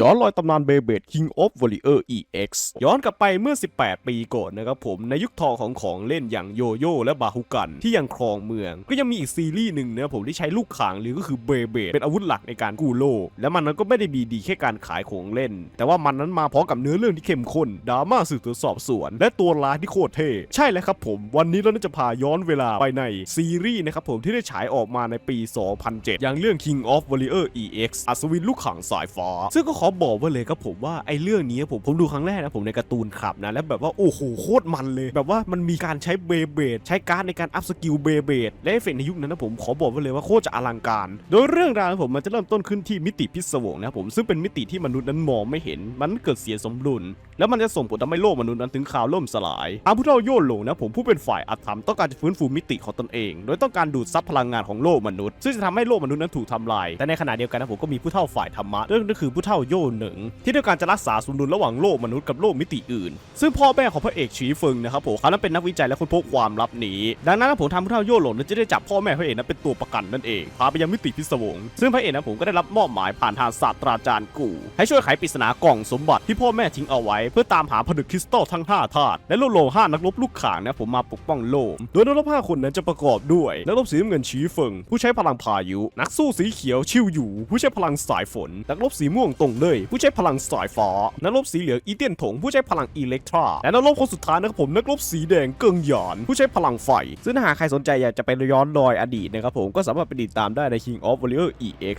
ย้อนรอยตำนานเบเบด King of Warrior EX ย้อนกลับไปเมื่อ 18 ปีก่อนนะครับผมในยุคทองของของเล่นอย่างโยโย่และบาฮุกัน ที่ยังครองเมือง ก็ยังมีอีกซีรีส์หนึ่งนะผมที่ใช้ลูกขางหรือก็คือเบเบดเป็นอาวุธหลักในการกู้โลก และมันนั้นก็ไม่ได้มีดีแค่การขายของเล่น แต่ว่ามันนั้นมาพร้อมกับเนื้อเรื่องที่เข้มข้นดราม่าสืบสวนสอบสวน และตัวร้ายที่โคตรเท่ใช่แล้วครับผม วันนี้เราจะพาย้อนเวลาไปในซีรีส์นะครับผมที่ได้ฉายออกมาในปี 2007 อย่างเรื่อง King of Warrior EX อัศวินลูกขังสายฟ้าซึ่งก็ขอบอกไว้เลยครับผมว่าไอ้เรื่องนี้ผมผมดูครั้งแรกนะผมในการ์ตูนขับนะแล้วแบบว่าโอ้โหโคตรมันเลย แบบว่ามันมีการใช้เบเบดใช้การ์ดในการอัพสกิลเบเบดและเอฟเฟกต์ในยุคนั้นนะผมขอบอกไว้เลยว่าโคตรจะอลังการ โดยเรื่องราวผมมันจะเริ่มต้นขึ้นที่มิติพิศวงนะผมซึ่งเป็นมิติที่มนุษย์นั้นมองไม่เห็น มันเกิดเสียสมดุลแล้วมันจะส่งผลทำให้โลกมนุษย์นั้นถึงข่าวล่มสลายทางผู้เฒ่าโยนหลงนะผมผู้เป็นฝ่ายอาธรรมต้องการจะฟื้นฟูมิติของตนเอง โดยต้องการดูดซับพลังงานของโลกมนุษย์ ซึ่งจะทำให้โลกมนุษย์นั้นถูกทำลายแต่ในขณะเดียวกันนะผมก็มีผู้เฒ่าฝ่ายธรรมะนั่นก็คือผู้เฒ่าโยหนึ่งที่ต้องการจะรักษาสมดุลระหว่างโลกมนุษย์กับโลกมิติอื่น ซึ่งพ่อแม่ของพระเอกฉีเฟิงนะครับผมเขานั้นเป็นนักวิจัยและค้นพบความลับนี้ดังนั้นผมทำผู้เฒ่าโยนหลงนั้นจะได้จับพ่อแม่พระเอกนั้นเป็นตัวประกันนั่นเองพาไปยังมิติพิศวง ซึ่งพระเอกนะผมก็ได้รับมอบหมายผ่านทางศาสตราจารย์กู่ ให้ช่วยไขปริศนากล่องสมบัติที่พ่อแม่ทิ้งเอาไว้ เพื่อตามหาผนึกคริสตัลทั้ง5ธาตุและโลโลห้านักรบลูกข่างนะผมมาปกป้องโลก โดยนักรบ5คนนั้นจะประกอบด้วยนักรบสีน้ำเงินชีเฟิงผู้ใช้พลังพายุ นักสู้สีเขียวชิวอยู่ ผู้ใช้พลังสายฝน นักรบสีม่วงตรงเลย ผู้ใช้พลังสายฟ้า นักรบสีเหลืองอีเตียนถง ผู้ใช้พลังอิเล็กทรา และนักรบคนสุดท้ายนะครับผมนักรบสีแดงเกิงหยาน ผู้ใช้พลังไฟ ซึ่งหากใครสนใจอยากจะไปย้อนรอยอดีตนะครับผมก็สามารถไปติดตามได้ใน King of Warrior EX